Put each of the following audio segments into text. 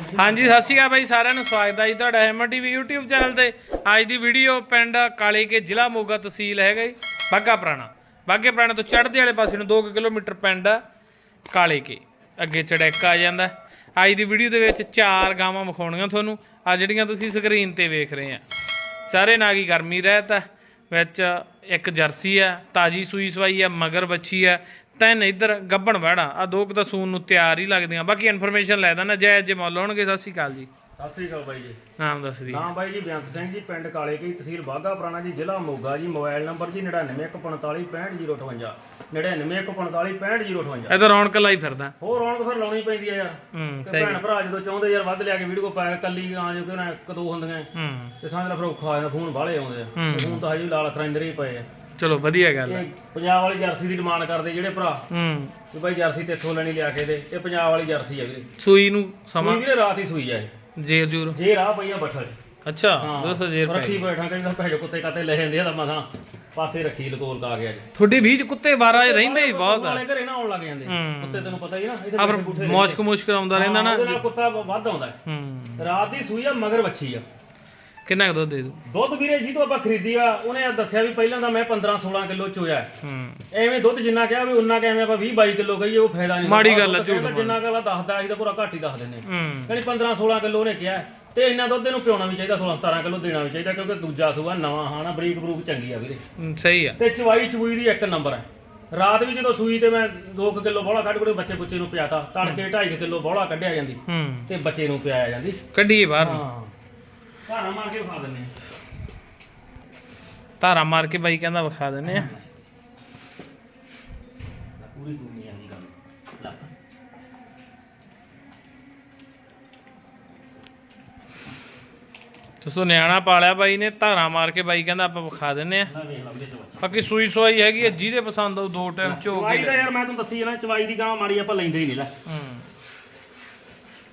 ਹਾਂਜੀ, ਸਤਿ ਸ਼੍ਰੀ ਅਕਾਲ ਬਾਈ ਸਾਰਿਆਂ ਨੂੰ, ਸਵਾਗਤ ਹੈ ਜੀ ਤੁਹਾਡਾ ਹੈਮਰ ਟੀਵੀ YouTube ਚੈਨਲ ਤੇ। ਅੱਜ ਦੀ ਵੀਡੀਓ ਪਿੰਡ ਕਾਲੇ ਕੇ ਜ਼ਿਲ੍ਹਾ ਮੋਗਾ ਤਹਿਸੀਲ ਹੈਗਾ ਜੀ ਬਾਗਾ ਪੁਰਾਣਾ। ਬਾਗੇ ਪੁਰਾਣਾ ਤੋਂ ਚੜ੍ਹਦੇ ਵਾਲੇ ਪਾਸੇ ਨੂੰ 2 ਕਿਲੋਮੀਟਰ ਪਿੰਡ ਆ, ਕਾਲੇ ਕੇ। ਅੱਗੇ ਚੜੈਕ ਆ ਜਾਂਦਾ। ਅੱਜ ਦੀ ਵੀਡੀਓ ਦੇ ਵਿੱਚ ਚਾਰ ਗਾਵਾਂ ਵਿਖਾਉਣੀਆਂ ਤੁਹਾਨੂੰ। ਆ ਜਿਹੜੀਆਂ ਤੁਸੀਂ ਸਕਰੀਨ ਤੇ ਵੇਖ ਰਹੇ ਆ। ਚਾਰੇ ਨਾਗੀ ਗਰਮੀ ਰਹਿਤ ਆ, ਵਿੱਚ ਇੱਕ ਜਰਸੀ ਆ, ਤਾਜੀ ਸੂਈ ਸਵਾਈ ਆ, ਮਗਰ ਬੱਚੀ ਆ ਤਿੰਨ ਇੱਧਰ ਗੱਬਣ ਵੜਾ ਆ ਦੋ ਕੁ ਤਾਂ ਸੂਨ ਨੂੰ ਤਿਆਰ ਹੀ ਲੱਗਦੀਆਂ। ਬਾਕੀ ਇਨਫੋਰਮੇਸ਼ਨ ਲੈ ਦੇਣਾ ਜੈ ਜੇ ਮੁੱਲ ਹੋਣਗੇ ਸਤਿ ਸ਼੍ਰੀ ਅਕਾਲ ਜੀ। ਸਤਿ ਸ੍ਰੀ ਅਕਾਲ ਬਾਈ ਜੀ। ਨਾਮ ਦੱਸ ਦੀ। ਨਾਮ ਬਾਈ ਜੀ ਬੇਅੰਤ ਸਿੰਘ ਜੀ ਪਿੰਡ ਕਾਲੇ ਕੀ ਤਹਿਸੀਲ ਬਾਗਾ ਪੁਰਾਣਾ ਜੀ ਜ਼ਿਲ੍ਹਾ ਮੋਗਾ ਜੀ ਮੋਬਾਈਲ ਨੰਬਰ ਜੀ 9914565058 9914565058 ਇਹ ਤਾਂ ਰੌਣਕ ਲਾਈ ਫਿਰਦਾ। ਹੋਰ ਰੌਣਕ ਫਿਰ ਲਾਉਣੀ ਪੈਂਦੀ ਆ ਯਾਰ। ਹੂੰ ਤੇ ਸਹੀ। ਭੈਣ ਭਰਾ ਜਦੋਂ ਚਾਹੁੰਦੇ ਯਾਰ ਵੱਧ ਲਿਆ ਕੇ ਵੀਡੀਓ ਪਾਇਆ ਕੱਲੀ ਆ ਜੋ ਕਿ ਨਾ ਇੱਕ ਦੋ ਹੁੰਦੀਆਂ। ਹੂੰ। ਤੇ ਸਾਂਝਾ ਫਿਰ ਔਖਾ ਜਾਂਦਾ ਫੋਨ ਬਾਹਲੇ ਆਉਂਦੇ ਆ। ਫੋਨ ਤਾਂ ਹਜੇ ਲਾਲ ਖਰੰਦਰ ਹੀ ਪਏ ਆ। ਚਲੋ ਵਧੀਆ ਗੱਲ ਹੈ। ਪੰਜਾਬ ਵਾਲੀ ਜਰਸੀ ਦੀ ਡਿਮਾਂਡ ਕਰਦੇ ਜਿਹੜੇ ਭਰਾ। ਹੂੰ। ਵੀ ਬਾਈ ਜਰਸੀ ਤੇ ਇੱਥੋਂ ਲੈਣੀ ਲਿਆ ਕੇ ਦੇ। ਇਹ ਪੰਜਾਬ ਵਾਲੀ ਜਰਸੀ ਆ ਵੀਰੇ। ਸੂਈ ਨੂੰ ਸਮਾਂ? ਸੂਈ ਵੀਰੇ ਰਾਤ ਹੀ ਸੂਈ ਆ ਇਹ। ਜੇਰ ਜੇ ਰਾਹ ਪਈਆਂ ਬੱਠਲ। ਅੱਛਾ 200 ਜੇਰ ਪੈ ਰੱਖੀ ਬੈਠਾ ਕਹਿੰਦਾ ਭੈਜੋ ਕੁੱਤੇ ਕਾਤੇ ਲੈ ਜਾਂਦੇ ਆ ਤਾਂ ਮਸਾਂ ਪਾਸੇ ਰੱਖੀ ਲਕੋਲ ਕਾ ਗਿਆ ਜੀ ਤੁਹਾਡੀ ਵੀਜ ਕੁੱਤੇ ਵਾਰਾ ਰਹਿੰਦੇ ਹੀ ਬਹੁਤ ਆ। ਘਰੇ ਨਾ ਆਉਣ ਲੱਗ ਜਾਂਦੇ। ਹੂੰ। ਕੁੱਤੇ ਤੈਨੂੰ ਪਤਾ ਹੀ ਆ ਇਹਦੇ ਬੂਠੇ ਮੌਸ਼ਕ ਮੁਸ਼ਕ ਆਉਂਦਾ ਰਹਿੰਦਾ ਨਾ। ਕੁੱਤਾ ਵੱਧ ਆਉਂਦਾ। ਹੈ। ਹੂੰ। ਰਾਤ ਦੀ ਸੂਈ ਆ ਮਗਰ ਵੱਛੀ ਆ। ਕਿੰਨਾ ਕੁ ਦੁੱਧ ਦੇ ਦੂ? ਦੁੱਧ ਵੀਰੇ ਜੀ ਤੋਂ ਆਪਾਂ ਖਰੀਦੀ ਆ ਉਹਨੇ ਦੱਸਿਆ ਵੀ ਪਹਿਲਾਂ ਤਾਂ ਮੈਂ 15 16 ਕਿਲੋ ਚੋਇਆ। ਹੈ। ਹੂੰ ਐਵੇਂ ਦੁੱਧ ਜਿੰਨਾ ਕਿਹਾ ਵੀ ਉਨਾ ਕਿਵੇਂ ਆਪਾਂ 20 22 ਕਿਲੋ ਕਹੀਏ ਉਹ ਫਾਇਦਾ ਨਹੀਂ ਮਾੜੀ ਗੱਲ ਆ, ਦੁੱਧ ਕਹਿੰਦਾ ਜਿੰਨਾ ਗੱਲ ਦੱਸਦਾ ਅਸੀਂ ਤਾਂ ਪੂਰਾ ਘੱਟ ਹੀ ਦੱਸ ਦਿੰਨੇ ਹੂੰ। ਕਹਿੰਦੀ 15 16 ਕਿਲੋ ਉਹਨੇ ਕਿਹਾ ਹੈ। ਤੇ ਇੰਨਾ ਦੁੱਧ ਇਹਨੂੰ ਪਿਉਣਾ ਵੀ ਚਾਹੀਦਾ 16 17 ਕਿਲੋ ਦੇਣਾ ਵੀ ਚਾਹੀਦਾ ਕਿਉਂਕਿ ਦੂਜਾ ਸੂਆ ਨਵਾਂ ਹਾਣਾ ਬਰੀਕ ਬਰੂਕ ਚੰਗੀ ਆ ਵੀਰੇ। ਹੂੰ, ਸਹੀ ਆ। ਤੇ ਚਵਾਈ ਚਵੂਈ ਦੀ ਇੱਕ ਨੰਬਰ ਹੈ। ਰਾਤ ਵੀ ਜਦੋਂ ਸੂਈ ਤੇ ਮੈਂ 2 ਕਿਲੋ ਬੋਲਾ ਕੱਢ ਕੇ ਬੱਚੇ ਬੱਚੇ ਨੂੰ ਪਿਆਤਾ ਤੜਕੇ 2.5 ਕਿਲੋ ਬੋਲਾ ਕੱਢਿਆ ਜਾਂਦੀ ਹੂੰ। ਤੇ ਬੱਚੇ ਨੂੰ ਪਿਆਇਆ ਜਾਂਦੀ। ਕੱਢੀਏ ਬਾਹਰ ਨੂੰ। ਹਾਂ। ਧਾਰਾ ਮਾਰ ਕੇ ਖਾ ਦਿੰਨੇ ਆ। ਧਾਰਾ ਮਾਰ ਕੇ ਬਾਈ ਕਹਿੰਦਾ ਵਿਖਾ ਦਿੰਨੇ ਆ ਪੂਰੀ ਦੁਨੀਆ ਦੀ ਗੱਲ। ਨਿਆਣਾ ਪਾਲਿਆ ਬਾਈ ਨੇ ਧਾਰਾ ਮਾਰ ਕੇ ਬਾਈ ਕਹਿੰਦਾ ਆਪਾਂ ਵਿਖਾ ਦਿੰਨੇ ਆ ਬਾਕੀ ਸੂਈ ਸਵਾਈ ਹੈਗੀ ਆ ਜਿਹਦੇ ਪਸੰਦ ਆਊ ਦੋ ਟਾਈਮ ਚੋ ਚਵਾਈ ਤਾਂ ਯਾਰ ਮੈਂ ਤੁਹਾਨੂੰ ਦੱਸੀ ਨਾ ਚਵਾਈ ਦੀ ਗਾਂ ਮਾੜੀ ਆਪਾਂ ਲੈਂਦੇ ਹੀ ਨਹੀਂ ਲੈ।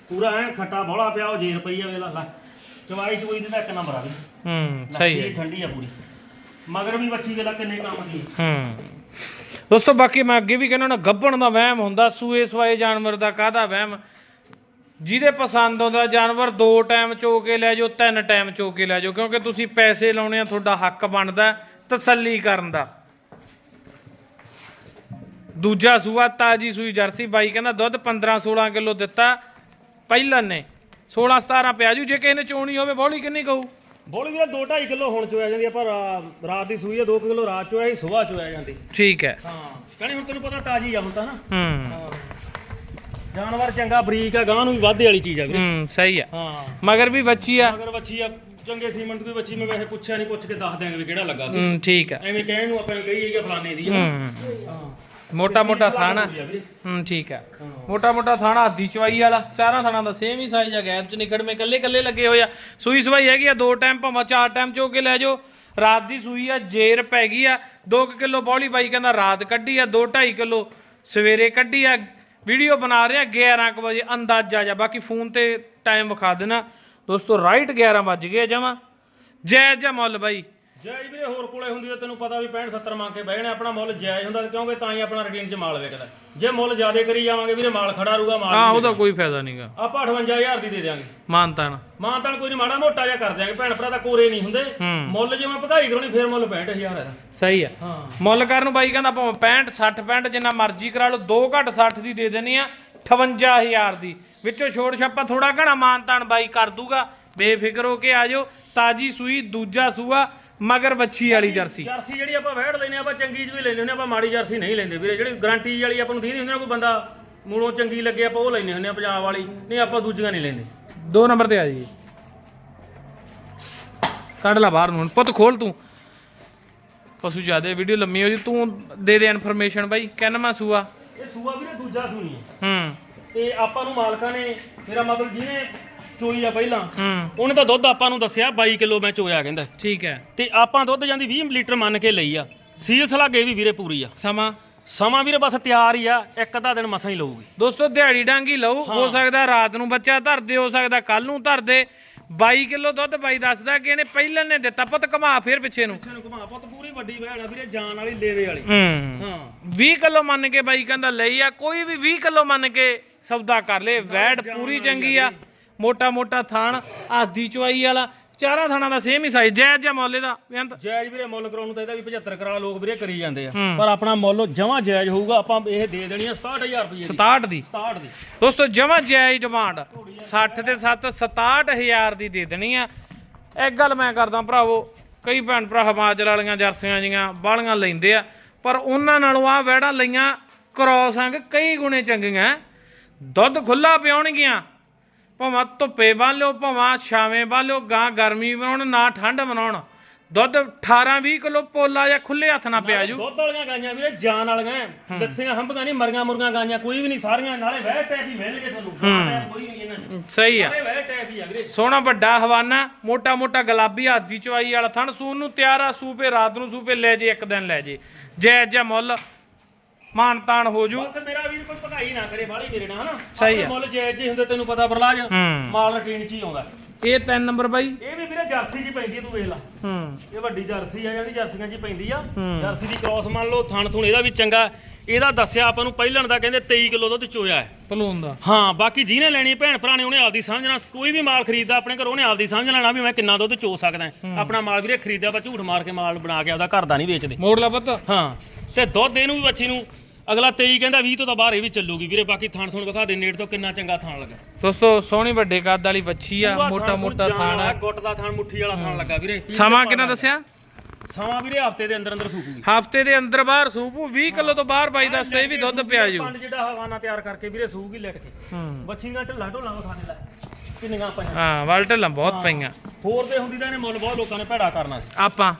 ਪੂਰਾ ਐ ਖੱਟਾ ਬੋਲਾ ਪਿਆ ਉਹ ਜੇਰ ਪਈ ਆ ਵੇਖ ਲਾ ਲੈ। ਚਵਾਈ ਚਵਾਈ ਦੀ ਤਾਂ ਇੱਕ ਨੰਬਰ ਆ ਵੀ ਹੂੰ ਸਹੀ ਹੈ ਠੰਡੀ ਆ ਪੂਰੀ। ਮਗਰ ਵੀ ਬੱਚੀ ਵੇਲਾ ਕਿੰਨੇ ਕੰਮ ਦੀ ਹੂੰ। ਦੋਸਤੋ ਬਾਕੀ ਮੈਂ ਅੱਗੇ ਵੀ ਕਹਿੰਦਾ ਨਾ ਗੱਭਣ ਦਾ ਵਹਿਮ ਹੁੰਦਾ ਸੂਏ ਸਵਾਏ ਜਾਨਵਰ ਦਾ ਕਾਹਦਾ ਵਹਿਮ? ਜਿਹਦੇ ਪਸੰਦ ਆਉਂਦਾ ਜਾਨਵਰ ਦੋ ਟਾਈਮ ਚੋ ਕੇ ਲੈ ਜਾਓ ਤਿੰਨ ਟਾਈਮ ਚੋ ਕੇ ਲੈ ਜਾਓ ਕਿਉਂਕਿ ਤੁਸੀਂ ਪੈਸੇ ਲਾਉਣੇ ਆ ਤੁਹਾਡਾ ਹੱਕ ਬਣਦਾ ਤਸੱਲੀ ਕਰਨ ਦਾ। ਦੂਜਾ ਸੂਆ ਤਾਜੀ ਸੂਈ ਜਰਸੀ ਬਾਈ ਕਹਿੰਦਾ ਦੁੱਧ 15 16 ਕਿਲੋ ਦਿੱਤਾ ਪਹਿਲਨ ਨੇ। 16 17 ਪਿਆ ਜੂ ਜੇ ਕਿਸੇ ਨੇ ਚੋਣੀ ਹੋਵੇ ਬੋਲੀ ਕਿੰਨੀ ਕਹੂ ਬੋਲੀ ਵੀਰੇ 2.5 ਕਿਲੋ ਹੁਣ ਚੋਇਆ ਜਾਂਦੀ ਆ ਪਰ ਰਾਤ ਦੀ ਸੂਈ ਆ 2 ਕਿਲੋ ਰਾਤ ਚੋਇਆ ਸੀ ਸਵੇਰ ਚੋਇਆ ਜਾਂਦੀ। ਠੀਕ ਹੈ। ਹਾਂ ਕਹਿੰਦੇ ਹੁਣ ਤੈਨੂੰ ਪਤਾ ਤਾਜੀ ਆ ਹੁਣ ਤਾਂ ਨਾ। ਹੂੰ। ਜਾਨਵਰ ਚੰਗਾ ਬਰੀਕ ਆ ਗਾਂ ਨੂੰ ਵੀ ਵਾਧੇ ਵਾਲੀ ਚੀਜ਼ ਆ ਵੀਰੇ। ਹੂੰ ਸਹੀ ਹੈ ਹਾਂ। ਮਗਰ ਵੀ ਬੱਚੀ ਆ। ਅਗਰ ਵੱਛੀ ਆ ਚੰਗੇ ਸੀਮੈਂਟ ਦੀ ਵੱਛੀ ਮੈਂ ਵੈਸੇ ਪੁੱਛਿਆ ਨਹੀਂ ਪੁੱਛ ਕੇ ਦੱਸ ਦਿਆਂਗੇ ਵੀ ਕਿਹੜਾ ਲੱਗਾ ਸੀ। ਹੂੰ ਠੀਕ ਹੈ ਐਵੇਂ ਕਹਿਣ ਨੂੰ ਆਪਾਂ ਨੂੰ ਕਹੀਏ ਕਿ ਫਲਾਣੇ ਦੀ ਆ। ਹੂੰ। ਹਾਂ। ਮੋਟਾ ਮੋਟਾ ਥਾਣਾ। ਆ। ਹੂੰ ਠੀਕ ਹੈ। ਮੋਟਾ ਮੋਟਾ ਥਾਣਾ ਹੱਦੀ ਚਵਾਈ ਵਾਲਾ। ਚਾਰਾਂ ਥਾਣਾ ਦਾ ਸੇਮ ਹੀ ਸਾਈਜ਼ ਆ ਗੈਪ ਚ ਨਿਕੜਵੇਂ ਕੱਲੇ ਕੱਲੇ ਲੱਗੇ ਹੋਏ ਆ। ਸੂਈ ਸਵਾਈ ਹੈਗੀ ਆ ਦੋ ਟਾਈਮ ਭਾਵੇਂ ਚਾਰ ਟਾਈਮ ਚੋ ਕੇ ਲੈ ਜਾਓ। ਰਾਤ ਦੀ ਸੂਈ ਆ ਜੇਰ ਪੈ ਗਈ ਆ 2 ਕਿਲੋ ਬੌਲੀ ਬਾਈ ਕਹਿੰਦਾ ਰਾਤ ਕੱਢੀ ਆ 2 2.5 ਕਿਲੋ ਸਵੇਰੇ ਕੱਢੀ ਆ। ਵੀਡੀਓ ਬਣਾ ਰਿਹਾ 11 ਕੁ ਵਜੇ ਅੰਦਾਜ਼ਾ ਜਾ ਬਾਕੀ ਫੋਨ ਤੇ ਟਾਈਮ ਵਿਖਾ ਦੇਣਾ। ਦੋਸਤੋ ਰਾਈਟ 11 ਵੱਜ ਗਏ ਜਮਾ। ਜੈ ਜੈ ਮੁੱਲ ਬਾਈ। ਜਾਇਜ਼ ਵੀਰੇ ਹੋਰ ਕੋਲੇ ਹੁੰਦੀ ਤਾਂ ਤੈਨੂੰ ਪਤਾ ਵੀ 65 70 ਮੰਗ ਕੇ ਬਹਿਣੇ ਆਪਣਾ ਮੁੱਲ ਜਾਇਜ਼ ਹੁੰਦਾ ਕਿਉਂਕਿ ਤਾਂ ਹੀ ਆਪਣਾ ਰੂਟੀਨ 'ਚ ਮਾਲ ਵੇਚਦਾ ਜੇ ਮੁੱਲ ਜ਼ਿਆਦਾ ਕਰੀ ਜਾਵਾਂਗੇ ਵੀਰੇ ਮਾਲ ਖੜਾ ਰਹੂਗਾ ਮਾਲ ਆ ਉਹਦਾ ਕੋਈ ਫਾਇਦਾ ਨਹੀਂਗਾ ਆਪਾਂ 58000 ਦੀ ਦੇ ਦਿਆਂਗੇ। ਮਾਨਤਾਨ। ਮਾਂ ਤਾਂ ਕੋਈ ਨਹੀਂ ਮਾੜਾ ਮੋਟਾ ਜਿਹਾ ਕਰ ਦਿਆਂਗੇ ਭੈਣ ਭਰਾ ਤਾਂ ਕੋਰੇ ਨਹੀਂ ਹੁੰਦੇ। ਹੂੰ। ਮੁੱਲ ਜੇ ਮੈਂ ਭਗਾਈ ਕਰਾਉਣੀ ਫੇਰ ਮੁੱਲ 65000 ਹੈ। ਸਹੀ ਆ। ਹਾਂ। ਮੁੱਲ ਕਰਨ ਨੂੰ ਬਾਈ ਕਹਿੰਦਾ ਭਾਵੇਂ 65 60 65 ਜਿੰਨਾ ਮਰਜ਼ੀ ਕਰਾ ਲਓ 2 ਘੱਟ 60 ਦੀ ਦੇ ਦੇਣੀ ਆ 58000 ਦੀ। ਵਿੱਚੋਂ ਛੋੜ ਛਾਪਾ ਥੋੜਾ ਘਣਾ ਮਾਨਤਾਨ ਬਾਈ ਕਰ ਦੂਗਾ। ਬੇਫਿਕਰ ਹੋ ਕੇ ਆ ਜਾਓ ਤਾਜੀ ਸੂਈ ਦੂਜਾ ਸੂਆ ਮਗਰ ਵੱਛੀ ਵਾਲੀ ਜਰਸੀ। ਜਰਸੀ। ਜਿਹੜੀ ਆਪਾਂ ਵਹਿੜ ਲੈਨੇ ਆਪਾਂ ਚੰਗੀ ਜਿਹੀ ਲੈਨੇ ਹੁੰਦੇ ਆਪਾਂ ਮਾੜੀ ਜਰਸੀ ਨਹੀਂ ਲੈਂਦੇ ਵੀਰੇ। ਜਿਹੜੀ ਗਾਰੰਟੀ ਵਾਲੀ ਆਪਾਂ ਨੂੰ ਦੀਦੀ ਹੁੰਦੀ ਨਾ ਕੋਈ ਬੰਦਾ ਮੂਲੋਂ ਚੰਗੀ ਲੱਗੇ ਆਪਾਂ ਉਹ ਲੈਨੇ ਹੁੰਦੇ ਆ ਪੰਜਾਬ ਵਾਲੀ। ਨਹੀਂ ਆਪਾਂ ਦੂਜੀਆਂ ਨਹੀਂ ਲੈਂਦੇ। ਦੋ ਨੰਬਰ ਤੇ ਆ ਜੀ। ਕੱਢ ਲੈ ਬਾਹਰ ਨੂੰ ਪੁੱਤ ਖੋਲ ਤੂੰ। ਪਸ਼ੂ ਜਿਆਦੇ ਵੀਡੀਓ ਲੰਮੀ ਹੋ ਜੀ। ਤੂੰ ਦੇ ਦੇ ਇਨਫੋਰਮੇਸ਼ਨ ਬਾਈ। ਕਿੰਨਵਾਂ ਸੂਆ? ਇਹ ਸੂਆ ਵੀਰੇ ਦੂਜਾ ਹੈ। ਹੂੰ। ਤੇ ਆਪਾਂ ਨੂੰ ਮਾਲਕਾਂ ਨੇ ਮੇਰਾ ਮਤਲਬ ਜਿਹਨੇ ਚੋਈ ਆ ਪਹਿਲਾਂ। ਹੂੰ। ਉਹਨੇ ਤਾਂ ਦੁੱਧ ਆਪਾਂ ਨੂੰ ਦੱਸਿਆ 22 ਕਿਲੋ ਮੈਂ ਚੋਇਆ ਕਹਿੰਦਾ। ਠੀਕ ਹੈ। ਤੇ ਆਪਾਂ ਦੁੱਧ ਜਾਂਦੀ 20 ਲੀਟਰ ਮੰਨ ਕੇ ਲਈ ਆ। ਸੀਲ ਸਲਾਗੇ ਵੀ ਵੀਰੇ ਪੂਰੀ ਆ। ਸਮਾਂ? ਸਮਾਂ ਵੀਰੇ ਬਸ ਤਿਆਰ ਹੀ ਆ ਇੱਕ ਅੱਧਾ ਦਿਨ ਮਸਾਂ ਹੀ ਲਊਗੀ। ਦੋਸਤੋ ਦਿਹਾੜੀ ਡਾਂਗੀ ਲਓ ਹੋ। ਸਕਦਾ ਰਾਤ ਨੂੰ ਬੱਚਾ ਧਰਦੇ ਹੋ ਸਕਦਾ ਕੱਲ ਨੂੰ ਧਰਦੇ 22 ਕਿਲੋ ਦੁੱਧ ਬਾਈ ਦੱਸਦਾ ਕਿ ਇਹਨੇ ਪਹਿਲਾਂ ਨੇ ਦਿੱਤਾ। ਪੁੱਤ ਘਮਾ ਫੇਰ ਪਿੱਛੇ ਨੂੰ। ਪਿੱਛੇ ਨੂੰ ਘੁਮਾ। ਪੁੱਤ ਪੂਰੀ ਵੱਡੀ ਵਹਿਣ ਆ ਵੀਰੇ ਜਾਨ ਵਾਲੀ ਲੇਵੇ ਵਾਲੀ। ਹੂੰ। ਹਾਂ। 20 ਕਿਲੋ ਮੰਨ ਕੇ ਬਾਈ ਕਹਿੰਦਾ ਲਈ ਆ। ਕੋਈ ਵੀ 20 ਕਿਲੋ ਮੰਨ ਕੇ ਸੌਦਾ ਕਰ ਲੇ। ਵੈੜ ਪੂਰੀ ਚੰਗੀ ਆ। ਮੋਟਾ ਮੋਟਾ ਥਾਣ ਆਦੀ ਚਵਾਈ ਵਾਲਾ ਚਾਰਾਂ ਥਾਣਾ ਦਾ ਸੇਮ ਹੀ ਸਾਈਜ਼ ਜਾਇਜ਼ ਜਿਹਾ ਮੁੱਲ ਇਹਦਾ ਬੇਅੰਤ। ਜਾਇਜ਼ ਵੀਰੇ ਮੁੱਲ ਕਰਾਉਣ ਨੂੰ ਤਾਂ ਇਹਦਾ ਵੀ 75 ਕਰਾਲਾ ਲੋਕ ਵੀਰੇ ਕਰੀ ਜਾਂਦੇ ਆ। ਪਰ ਆਪਣਾ ਮੁੱਲ ਜਮਾਂ ਜਾਇਜ਼ ਹੋਊਗਾ ਆਪਾਂ ਇਹ ਦੇ ਦੇਣੀ ਆ 67000 ਰੁਪਏ ਦੀ। 67 ਦੀ। 67 ਦੀ। ਦੋਸਤੋ ਜਮਾ ਜਾਇਜ਼ ਡਿਮਾਂਡ 60 ਤੇ 7 67000 ਦੀ ਦੇ ਦੇਣੀ ਆ। ਇੱਕ ਗੱਲ ਮੈਂ ਕਰਦਾ ਭਰਾਵੋ ਕਈ ਭੈਣ ਭਰਾ ਹਿਮਾਚਲ ਵਾਲੀਆਂ ਜਰਸੀਆਂ ਜੀਆਂ ਬਾਲੀਆਂ ਲੈਂਦੇ ਆ ਪਰ ਉਹਨਾਂ ਨਾਲੋਂ ਆ ਵੈੜਾਂ ਲਈਆਂ ਕ੍ਰੋਸ ਅੰਗ ਕਈ ਗੁਣੇ ਚੰਗੀਆਂ। ਦੁੱਧ ਖੁੱਲਾ ਪਿਉਣਗੀਆਂ ਭਾਵੇਂ ਧੁੱਪੇ ਬੰਨ ਲਿਓ ਭਾਵੇਂ ਛਾਵੇਂ ਬੰਨ ਲਿਓ ਗਾਂ ਗਰਮੀ ਬਣਾਉਣ ਨਾ ਠੰਡ ਬਣਾਉਣ ਦੁੱਧ 18 20 ਕਿਲੋ ਪੋਲਾ ਜਾਂ ਖੁੱਲੇ ਹੱਥ ਨਾਲ ਪਿਆ ਜੂ। ਦੁੱਧ ਵਾਲੀਆਂ ਗਾਈਆਂ ਵੀਰੇ ਜਾਨ ਵਾਲੀਆਂ। ਦੱਸੀਆਂ ਹੰਬੀਆਂ ਨਹੀਂ ਮਰੀਆਂ ਮੁਰਗੀਆਂ ਗਾਈਆਂ ਕੋਈ ਵੀ ਨਹੀਂ ਸਾਰੀਆਂ ਨਾਲੇ ਵਹਿ ਟੈਪ ਹੀ। ਮਿਲਣਗੇ ਤੁਹਾਨੂੰ ਕੋਈ ਨਹੀਂ ਇਹਨਾਂ ਸਹੀ ਆ। ਨਾਲੇ ਵਹਿ ਟੈਪ ਹੀ ਆ ਵੀਰੇ। ਸੋਹਣਾ ਵੱਡਾ ਹਵਾਨਾ ਮੋਟਾ ਮੋਟਾ ਗੁਲਾਬੀ ਹਾਦੀ ਚਵਾਈ ਵਾਲਾ ਥਣ ਸੂਨ ਨੂੰ ਤਿਆਰ ਆ ਸੂਪੇ ਰਾਤ ਨੂੰ ਸੂਪੇ ਲੈ ਜੇ ਇੱਕ ਦਿਨ ਲੈ ਜੇ। ਜੈ ਜੈ ਮੁੱਲ। ਮਾਨ ਤਾਨ ਹੋ ਜੂ। ਬਸ ਮੇਰਾ ਵੀਰ ਕੋਈ ਭਗਾਈ ਨਾ ਕਰੇ ਬਾਹਲੀ ਮੇਰੇ ਨਾਲ। ਹਨਾ ਸਹੀ ਆਪਣੇ ਆ। ਮੁੱਲ ਜਾਇਜ਼ ਜੇ ਹੁੰਦੇ ਤੈਨੂੰ ਪਤਾ ਬਰਲਾਜ ਮਾਲ ਰਟੀਨ ਚ ਹੀ ਆਉਂਦਾ। ਇਹ ਤਿੰਨ ਨੰਬਰ ਬਾਈ। ਇਹ ਵੀ ਵੀਰੇ ਜਰਸੀ ਜੀ ਪੈਂਦੀ ਤੂੰ ਵੇਖ ਲੈ। ਹੂੰ। ਇਹ ਵੱਡੀ ਜਰਸੀ ਆ ਜਿਹੜੀ ਜਰਸੀਆਂ 'ਚ ਹੀ ਪੈਂਦੀ ਆ। ਜਰਸੀ ਦੀ ਕ੍ਰਾਸ ਮੰਨ ਲਓ ਥਣ ਥੁਣ ਇਹਦਾ ਵੀ ਚੰਗਾ। ਇਹਦਾ ਦੱਸਿਆ ਆਪਾਂ ਨੂੰ ਪਹਿਲਣ ਦਾ ਕਹਿੰਦੇ 23 ਕਿਲੋ ਦੁੱਧ ਚੋਇਆ ਹੈ। ਭਲੂਨ ਦਾ। ਹਾਂ ਬਾਕੀ ਜਿਹਨੇ ਲੈਣੀ ਭੈਣ ਭਰਾ ਨੇ ਉਹਨੇ ਆਪਦੀ ਸਮਝਣਾ ਕੋਈ ਵੀ ਮਾਲ ਖਰੀਦਦਾ ਆਪਣੇ ਘਰੋਂ ਉਹਨੇ ਆਪਦੀ ਸਮਝ ਲੈਣਾ ਵੀ ਮੈਂ ਕਿੰਨਾ ਦੁੱਧ ਚੋ ਸਕਦਾ। ਆਪਣਾ ਮਾਲ ਵੀਰੇ ਖਰੀਦਿਆ ਆਪਾਂ ਝੂਠ ਮਾਰ ਕੇ ਮਾਲ ਬਣਾ ਕੇ ਆਪਦਾ ਘਰ ਦਾ ਨਹੀਂ ਵੇਚਦੇ। ਮੋੜ ਲਾ ਪੁੱਤ। ਹਾਂ ਤੇ ਦੁੱਧ ਇਹਨੂੰ ਵੀ ਬੱਚੀ ਨੂੰ ਅਗਲਾ 23 ਕਹਿੰਦਾ 20 ਤੋਂ ਤਾਂ ਬਾਹਰ ਇਹ ਵੀ ਚੱਲੂਗੀ। ਵੀਰੇ ਬਾਕੀ ਥਣ ਥੁਣ ਵਿਖਾ ਦੇ ਨੇੜ ਤੋਂ ਕਿੰਨਾ ਚੰਗਾ ਥਣ ਲੱਗਾ। ਦੋਸਤੋ ਸੋਹਣੀ ਵੱਡੇ ਕੱਦ ਵਾਲੀ ਵੱਛੀ ਆ ਮੋਟਾ ਮੋਟਾ ਤੋਂ ਥਾਣ ਆ। ਗੁੱਟ ਦਾ ਥਣ ਮੁੱਠੀ ਵਾਲਾ ਥਣ ਲੱਗਾ ਵੀਰੇ। ਸਮਾਂ ਕਿੰਨਾ ਦੱਸਿਆ? ਸਮਾਂ ਵੀਰੇ ਹਫ਼ਤੇ ਦੇ ਅੰਦਰ ਅੰਦਰ ਸੂਕੂਗੀ ਹਫ਼ਤੇ ਦੇ ਅੰਦਰ ਬਾਹਰ ਸੂਪੂ 20 ਕਿਲੋ ਤੋਂ ਬਾਹਰ ਬਾਈ ਦੱਸਦੇ ਵੀ ਦੁੱਧ ਪਿਆ ਜੂ। ਪੰਜ ਜਿਹੜਾ ਹਵਾਨਾ ਤਿਆਰ ਕਰਕੇ ਵੀਰੇ ਸੂਗੀ ਲਿਟ ਕੇ। ਹੂੰ। ਬੱਚੀ ਦਾ ਢਿੱਲਾ ਢੋਲਾ ਵਿਖਾਣੇ ਲੈ। ਕਿੰਨੀਆਂ ਪਈਆਂ ਹਾਂ ਵਲ ਢੱਲਾਂ ਬਹੁਤ ਪਈਆਂ। ਹੋਰ ਤੇ ਹੁੰਦੀ ਤਾਂ ਇਹਨੇ ਮੁੱਲ ਬਹੁਤ ਲੋਕਾਂ ਨੇ ਭੈੜਾ ਕਰਨਾ ਸੀ। ਆਪਾਂ।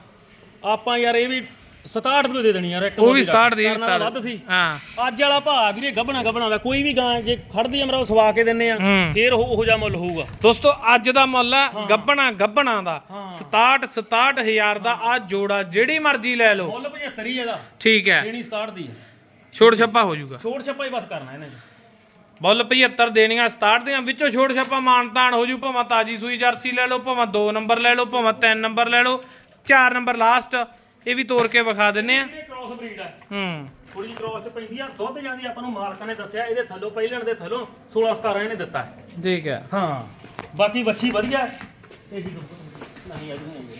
ਆਪਾਂ ਯਾਰ ਇਹ ਵੀ 67 ਨੂੰ ਦੇ ਦੇਣੀ ਯਾਰ ਇੱਕ ਉਹ ਵੀ ਬੋਲੀ ਦਾ। 67 ਦੀ ਕਰਨ ਵਾਲਾ ਵੱਧ ਸੀ। ਹਾਂ। ਅੱਜ ਵਾਲਾ ਭਾਅ ਵੀਰੇ ਗੱਬਣਾ ਗੱਬਣਾ ਦਾ ਕੋਈ ਵੀ ਗਾਂ ਜੇ ਖੜਦੀ ਆ ਮੇਰਾ ਉਹ ਸਵਾ ਕੇ ਦਿੰਨੇ ਆ। ਫੇਰ ਉਹ ਉਹੋ ਜਿਹਾ ਮੁੱਲ ਹੋਊਗਾ। ਦੋਸਤੋ ਅੱਜ ਦਾ ਮੁੱਲ ਆ ਗੱਬਣਾ ਗੱਬਣਾ ਦਾ। 67 67000 ਦਾ ਆ ਜੋੜਾ ਜਿਹੜੀ ਮਰਜ਼ੀ ਲੈ ਲਓ। ਮੁੱਲ 75 ਹੀ ਇਹਦਾ। ਠੀਕ ਹੈ। ਦੇਣੀ 67 ਦੀ ਛੋੜ ਛੱਪਾ ਹੋ ਜਾਊਗਾ। ਛੋੜ ਛੱਪਾ ਹੀ ਬਸ ਕਰਨਾ ਇਹਨੇ। ਮੁੱਲ 75 ਦੇਣੀਆਂ 67 ਦੀਆਂ ਵਿੱਚੋਂ ਛੋੜ ਛੱਪਾ ਮਾਨਤਾਨ ਹੋ ਜੂ ਭਾਵੇਂ ਤਾਜੀ ਸੂਈ ਜਰਸੀ ਲੈ ਲਓ ਭਾਵੇਂ 2 ਨੰਬਰ ਲੈ ਲਓ ਭਾਵੇਂ 3 ਨੰਬਰ ਲੈ ਲਓ 4 ਨੰਬਰ ਲਾਸਟ ਇਹ ਵੀ ਤੋੜ ਕੇ ਵਿਖਾ ਦਿੰਨੇ ਆ। ਇਹ ਕ੍ਰਾਸ ਬਰੀਡ ਹੈ ਹੂੰ। ਥੋੜੀ ਜਿਹੀ ਕ੍ਰਾਸ ਚ ਪੈਂਦੀ ਆ ਦੁੱਧ ਜਾਂਦੀ ਆਪਾਂ ਨੂੰ ਮਾਲਕਾਂ ਨੇ ਦੱਸਿਆ ਇਹਦੇ ਥੱਲੋਂ ਪਹਿਲਣ ਦੇ ਥੱਲੋਂ 16 17 ਇਹਨੇ ਦਿੱਤਾ ਹੈ। ਠੀਕ ਹੈ। ਹਾਂ। ਬਾਕੀ ਵੱਛੀ ਵਧੀਆ ਹੈ। ਇਹ ਜੀ ਨਹੀਂ ਅਜੂ ਨਹੀਂ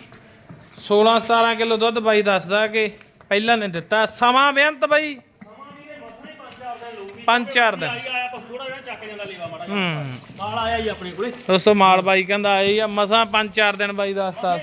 16 17 ਕਿਲੋ ਦੁੱਧ ਬਾਈ ਦੱਸਦਾ ਕਿ ਪਹਿਲਾਂ ਨੇ ਦਿੱਤਾ। ਸਮਾਂ ਬੇਅੰਤ ਬਾਈ। ਹੀ ਪੰਜ ਚਾਰ ਦਿਨ ਲਊਗੀ। ਪੰਜ ਚਾਰ ਦਿਨ। ਆਈ ਆਇਆ ਬਸ ਥੋੜਾ ਜਿਹਾ ਚੱਕ ਜਾਂਦਾ ਲੇਵਾ ਮਾੜਾ ਜਿਹਾ। ਹੂੰ। ਮਾਲ ਆਇਆ ਹੀ ਆਪਣੇ ਕੋਲੇ। ਦੋਸਤੋ ਮਾਲ ਬਾਈ ਕਹਿੰਦਾ ਆਈ ਆ ਮਸਾਂ 5-4 ਦਿਨ ਬਾਈ ਦੱਸਦਾ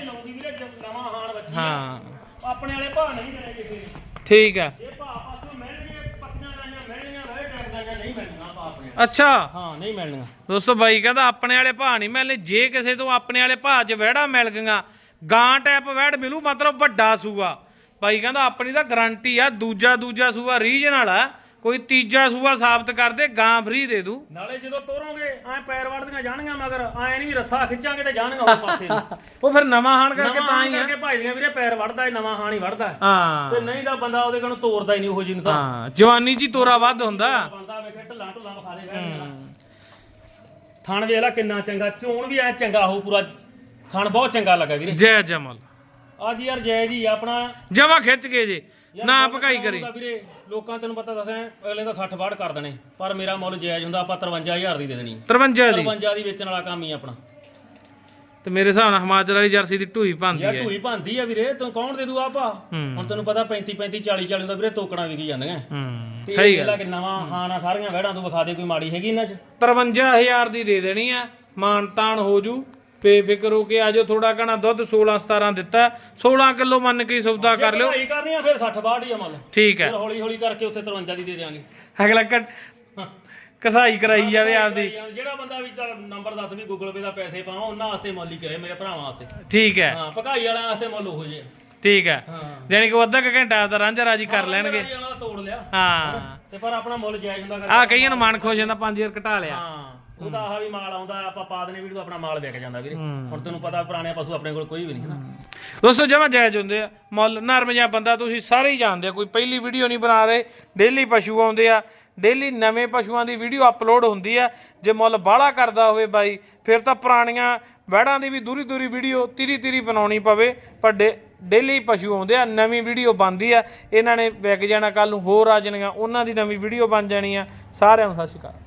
ਹਾਂ। ਆਪਣੇ ਵਾਲੇ ਭਾਅ ਨਹੀਂ ਮਿਲੇਗੇ ਫਿਰ। ਠੀਕ ਹੈ। ਇਹ ਭਾਅ ਪਾਸੋਂ ਮਿਲਣਗੇ ਪੱਕੀਆਂ ਗਾਈਆਂ ਮਿਲਣਗੀਆਂ ਵਹਿ ਟੈਕ ਗਾਈਆਂ ਨਹੀਂ ਮਿਲਣੀਆਂ ਭਾਅ ਆਪਣੇ ਵਾਲੇ। ਅੱਛਾ। ਹਾਂ ਨਹੀਂ ਮਿਲਣੀਆਂ ਦੋਸਤੋ ਬਾਈ ਕਹਿੰਦਾ ਆਪਣੇ ਵਾਲੇ ਭਾਅ ਨਹੀਂ ਮਿਲਨੇ ਜੇ ਕਿਸੇ ਤੋਂ ਆਪਣੇ ਵਾਲੇ ਭਾਅ 'ਚ ਵਹਿੜਾ ਮਿਲ ਗਈਆਂ ਗਾਂ ਟੈਪ ਵਹਿੜ ਮਿਲੂ ਮਤਲਬ ਵੱਡਾ ਸੂਆ। ਬਾਈ ਕਹਿੰਦਾ ਆਪਣੀ ਤਾਂ ਗਾਰੰਟੀ ਆ ਦੂਜਾ ਦੂਜਾ ਸੂਆ ਰੀਜਨਲ ਆ ਕੋਈ ਤੀਜਾ ਸੂਆ ਸਾਬਤ ਕਰ ਦੇ ਗਾਂ ਫਰੀ ਦੇ ਦੂ। ਨਾਲੇ ਜਦੋਂ ਤੋਰੋਗੇ ਐ ਪੈਰ ਵੜਦੀਆਂ ਜਾਣਗੀਆਂ ਮਗਰ ਐ ਨਹੀਂ ਵੀ ਰੱਸਾ ਖਿੱਚਾਂਗੇ ਤੇ ਜਾਣਗੀਆਂ ਉਹ ਪਾਸੇ ਨੂੰ। ਉਹ ਫਿਰ ਨਵਾਂ ਹਾਣ ਕਰਕੇ ਤਾਂ ਹੀ ਆ। ਕਰਕੇ ਭਜਦੀਆਂ ਵੀਰੇ ਪੈਰ ਵੜਦਾ ਏ ਨਵਾਂ ਹਾਣ ਹੀ ਵੜਦਾ ਏ। ਹਾਂ। ਤੇ ਨਹੀਂ ਤਾਂ ਬੰਦਾ ਉਹਦੇ ਕੋਲੋਂ ਤੋਰਦਾ ਹੀ ਨਹੀਂ ਉਹ ਜਿਹਨੂੰ ਤਾਂ। ਹਾਂ ਜਵਾਨੀ 'ਚ ਹੀ ਤੋਰਾ ਵੱਧ ਹੁੰਦਾ। ਬੰਦਾ ਵੇਖੇ ਢੱਲਾ ਢੁੱਲਾ ਵਿਖਾ ਦੇ ਥਣ ਵੇਖ ਲੈ ਕਿੰਨਾ ਚੰਗਾ ਚੋਣ ਵੀ ਐ ਚੰਗਾ ਹੋ ਪੂਰਾ। ਥਣ ਬਹੁਤ ਚੰਗਾ ਲੱਗਾ ਵੀਰੇ। ਜੈ ਜਮਲ ਅੱਜ ਯਾਰ ਜੈ ਜੀ ਆਪਣਾ ਜਮਾ ਖਿੱਚ ਕੇ ਜੇ। ਨਾ ਭਕਾਈ ਕਰੀ। ਵੀਰੇ? ਲੋਕਾਂ ਤੈਨੂੰ ਪਤਾ ਦੱਸਿਆ ਅਗਲੇ ਦਾ 60 ਬਾੜ ਕਰ ਦੇਣੇ। ਪਰ ਮੇਰਾ ਮੁੱਲ ਜਾਇਜ਼ ਹੁੰਦਾ ਆਪਾਂ 53000 ਦੀ ਦੇ ਦੇਣੀ। 53 ਦੀ 53 ਦੀ ਵੇਚਣ ਵਾਲਾ ਕੰਮ ਹੀ ਆਪਣਾ। ਤੇ ਮੇਰੇ ਹਿਸਾਬ ਨਾਲ ਹਿਮਾਚਲ ਵਾਲੀ ਜਰਸੀ ਦੀ ਢੂਈ ਭੰਦੀ ਯਾਰ ਹੈ। ਢੂਈ ਭਾਂਦੀ ਆ ਵੀਰੇ ਤੂੰ ਕੌਣ ਦੇ ਦੂ ਆਪਾ? ਹੂੰ। ਹੁਣ ਤੈਨੂੰ ਪਤਾ 35 35 40 40 ਦਾ ਵੀਰੇ ਤੋਕਣਾ ਵਿਕੀ ਜਾਂਦੀਆਂ। ਹੂੰ ਸਹੀ ਗੱਲ ਵੇਲਾ ਕਿ ਨਵਾਂ ਖਾਣਾ ਸਾਰੀਆਂ ਵਹਿੜਾਂ ਤੂੰ ਵਿਖਾ ਦੇ ਕੋਈ ਮਾੜੀ ਹੈਗੀ ਇਹਨਾਂ 'ਚ? 53000 ਦੀ ਦੇ ਦੇਣੀ ਆ ਮਾਨਤਾਨ ਹੋ ਜੂ। ਬੇਫਿਕਰ ਹੋ ਕੇ ਆਜੋ ਥੋੜਾ ਕਣਾ ਦੁੱਧ 16 17 ਦਿੱਤਾ। 16 ਕਿਲੋ ਮੰਨ ਕੇ ਹੀ ਸੌਦਾ ਕਰ ਲਿਓ। ਭਾਈ ਕਰਨੀ ਆ ਫਿਰ 60 ਬਾੜ ਹੀ ਆ ਮੰਨ ਠੀਕ ਹੈ। ਫਿਰ ਹੌਲੀ ਹੌਲੀ ਕਰਕੇ ਉੱਥੇ 53 ਦੀ ਦੇ ਅਗਲਾ ਕੱਟ ਕਸਾਈ ਕਰਾਈ ਜਾਵੇ ਆਪਦੀ। ਜਿਹੜਾ ਬੰਦਾ ਵੀ ਚੱਲ ਨੰਬਰ ਦੱਸ ਵੀ ਗੂਗਲ ਪੇ ਦਾ ਪੈਸੇ ਪਾਵਾਂ ਉਹਨਾਂ ਵਾਸਤੇ ਮੁੱਲ ਹੀ ਕਰੇ ਮੇਰੇ ਭਰਾਵਾਂ ਵਾਸਤੇ। ਠੀਕ ਹੈ। ਹਾਂ ਭਗਾਈ ਵਾਲਿਆਂ ਵਾਸਤੇ ਮੁੱਲ ਉਹੋ ਜੇ ਠੀਕ ਹੈ। ਹਾਂ। ਯਾਨੀ ਕਿ ਅੱਧਾ ਘੰਟਾ ਦਾ ਰਾਂਝਾ ਰਾਜੀ ਕਰ ਲੈਣਗੇ। ਤੋੜ ਲਿਆ। ਹਾਂ। ਤੇ ਪਰ ਆਪਣਾ ਮੁੱਲ ਜਾਇਜ਼ ਹੁੰਦਾ ਕਰ ਆ ਕਈਆਂ ਨੂੰ ਮਨ ਖੋ ਜਾਂਦਾ 5000 ਘਟਾ ਲਿਆ। ਹਾਂ। ਉਹ ਤਾਂ ਆਹ ਵੀ ਮਾਲ ਆਉਂਦਾ ਆਪਾਂ ਪਾ ਦਨੇ ਵੀਡੀਓ ਆਪਣਾ ਮਾਲ ਵਿਕ ਜਾਂਦਾ ਵੀਰੇ। ਹੁਣ ਤੈਨੂੰ ਪਤਾ ਪੁਰਾਣੇ ਪਸ਼ੂ ਆਪਣੇ ਕੋਲ ਕੋਈ ਵੀ ਨਹੀਂ ਹੈ। ਨਾ ਦੋਸਤੋ ਜਮਾ ਜਾਇਜ਼ ਹੁੰਦੇ ਆ। ਮੁੱਲ ਨਰਮ ਜਿਹਾ ਬੰਦਾ ਤੁਸੀਂ ਸਾਰੇ ਹੀ ਜਾਣਦੇ ਆ। ਕੋਈ ਪਹਿਲੀ ਵੀਡੀਓ ਨਹੀਂ ਬਣਾ ਰਹੇ ਡੇਲੀ ਪਸ਼ੂ ਆਉਂਦੇ ਆ। ਡੇਲੀ ਨਵੇਂ ਪਸ਼ੂਆਂ ਦੀ ਵੀਡੀਓ ਅਪਲੋਡ ਹੁੰਦੀ ਆ। ਜੇ ਮੁੱਲ ਬਾਹਲਾ ਕਰਦਾ ਹੋਵੇ ਬਾਈ ਫਿਰ ਤਾਂ ਪੁਰਾਣੀਆਂ ਵਹਿੜਾਂ ਦੀ ਵੀ ਦੂਰੀ ਦੂਰੀ ਵੀਡੀਓ ਤੀਰੀ ਤੀਰੀ ਬਣਾਉਣੀ ਪਵੇ। ਪਰ ਡੇਲੀ ਪਸ਼ੂ ਆਉਂਦੇ ਆ ਨਵੀਂ ਵੀਡੀਓ ਬਣਦੀ ਆ। ਇਹਨਾਂ ਨੇ ਵਿਕ ਜਾਣਾ ਕੱਲ ਨੂੰ ਹੋਰ ਆ ਜਾਣੀਆਂ। ਉਹਨਾਂ ਦੀ ਨਵੀਂ ਵੀਡੀਓ ਬਣ ਜਾਣੀ ਆ। ਸਾਰਿਆਂ ਨੂੰ ਸਤਿ ਸ਼੍ਰੀ ਅਕਾਲ।